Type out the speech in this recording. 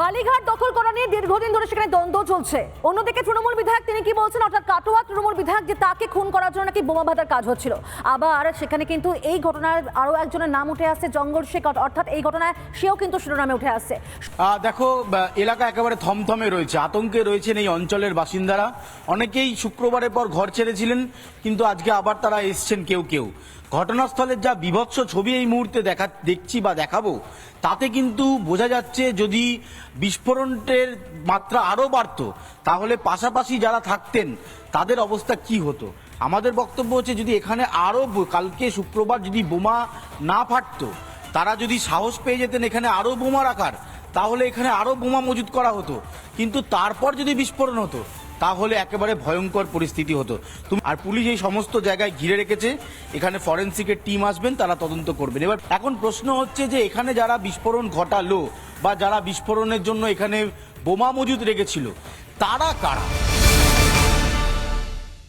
বালিঘাট দখল করা নিয়ে দীর্ঘদিন ধরে সেখানে দ্বন্দ্ব চলছে। অন্যদিকে তৃণমূল বিধায়ক তিনি কি বলছেন? অর্থাৎ কাটোয়া তৃণমূল বিধায়ক যে তাকে খুন করার জন্য নাকি বোমা ভাতার কাজ হচ্ছিল। আবার সেখানে কিন্তু এই ঘটনার আরও একজনের নাম উঠে আসছে, জঙ্গল শেখ অর্থাৎ এই ঘটনায় সেও কিন্তু শিরোনামে উঠে আসছে। দেখো এলাকা একেবারে থমথমে রয়েছে, আতঙ্কে রয়েছেন এই অঞ্চলের বাসিন্দারা। অনেকেই শুক্রবারের পর ঘর ছেড়েছিলেন, কিন্তু আজকে আবার তারা এসছেন কেউ কেউ। ঘটনাস্থলের যা বিভৎস ছবি এই মুহূর্তে দেখা, দেখছি বা দেখাবো, তাতে কিন্তু বোঝা যাচ্ছে যদি বিস্ফোরণের মাত্রা আরও বাড়তো, তাহলে পাশাপাশি যারা থাকতেন, তাদের অবস্থা কি হতো? আমাদের বক্তব্য হচ্ছে যদি এখানে আরও কালকে শুক্রবার যদি বোমা না ফাটতো, তারা যদি সাহস পেয়ে যেতেন এখানে আরও বোমা রাখার তাহলে এখানে আরও বোমা মজুত করা হতো। কিন্তু তারপর যদি বিস্ফোরণ হতো তাহলে একেবারে ভয়ঙ্কর পরিস্থিতি হতো। আর পুলিশ এই সমস্ত জায়গায় ঘিরে রেখেছে। এখানে ফরেন্সিকের টিম আসবেন, তারা তদন্ত করবেন। এবার এখন প্রশ্ন হচ্ছে যে এখানে যারা বিস্ফোরণ ঘটালো বা যারা বিস্ফোরণের জন্য এখানে বোমা মজুদ রেখেছিল, তারা কারা?